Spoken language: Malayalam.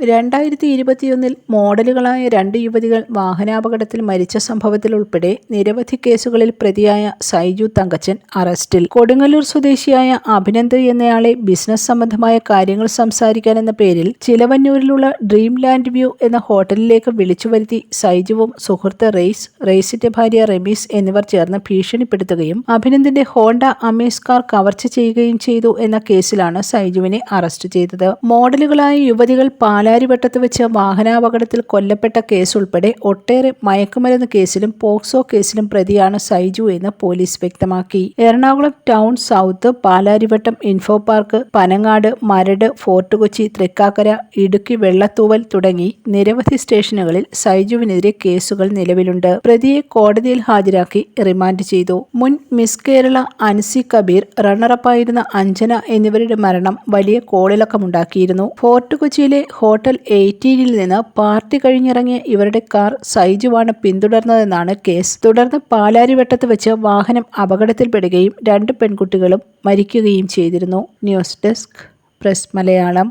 രണ്ടായിരത്തി ഇരുപത്തിയൊന്നിൽ മോഡലുകളായ രണ്ട് യുവതികൾ വാഹനാപകടത്തിൽ മരിച്ച സംഭവത്തിൽ ഉൾപ്പെടെ നിരവധി കേസുകളിൽ പ്രതിയായ സൈജു തങ്കച്ചൻ അറസ്റ്റിൽ. കൊടുങ്ങല്ലൂർ സ്വദേശിയായ അഭിനന്ദ് എന്നയാളെ ബിസിനസ് സംബന്ധമായ കാര്യങ്ങൾ സംസാരിക്കാൻ എന്ന പേരിൽ ചിലവന്നൂരിലുള്ള ഡ്രീം ലാൻഡ് വ്യൂ എന്ന ഹോട്ടലിലേക്ക് വിളിച്ചു വരുത്തി സൈജുവും സുഹൃത്ത് റെയ്സ് റെയ്സിന്റെ ഭാര്യ റെമീസ് എന്നിവർ ചേർന്ന് ഭീഷണിപ്പെടുത്തുകയും അഭിനന്ദിന്റെ ഹോണ്ട അമേസ് കാർ കവർച്ച ചെയ്യുകയും ചെയ്തു എന്ന കേസിലാണ് സൈജുവിനെ അറസ്റ്റ് ചെയ്തത്. മോഡലുകളായ യുവതികൾ പാലാരിവട്ടത്ത് വെച്ച് വാഹനാപകടത്തിൽ കൊല്ലപ്പെട്ട കേസുൾപ്പെടെ ഒട്ടേറെ മയക്കുമരുന്ന് കേസിലും പോക്സോ കേസിലും പ്രതിയാണ് സൈജു എന്ന് പോലീസ് വ്യക്തമാക്കി. Ernakulam town south Palarivattom info park Panangad Maradu fort Kochi Thrikkakara Idukki Vellathooval തുടങ്ങി നിരവധി സ്റ്റേഷനുകളിൽ സൈജുവിനെതിരെ കേസുകൾ നിലവിലുണ്ട്. പ്രതിയെ കോടതിയിൽ ഹാജരാക്കി റിമാൻഡ് ചെയ്തു. മുൻ മിസ് കേരള അൻസി കബീർ റണ്ണറപ്പായിരുന്ന അഞ്ജന എന്നിവരുടെ മരണം വലിയ കോളിളക്കമുണ്ടാക്കിയിരുന്നു. ഫോർട്ട് കൊച്ചിയിലെ ഹോട്ടൽ എയ്റ്റീനിൽ നിന്ന് പാർട്ടി കഴിഞ്ഞിറങ്ങിയ ഇവരുടെ കാർ സൈജുവാണ് പിന്തുടർന്നതെന്നാണ് കേസ്. തുടർന്ന് പാലാരിവട്ടത്ത് വെച്ച് വാഹനം അപകടത്തിൽപ്പെടുകയും രണ്ട് പെൺകുട്ടികളും മരിക്കുകയും ചെയ്തിരുന്നു. News desk press Malayalam.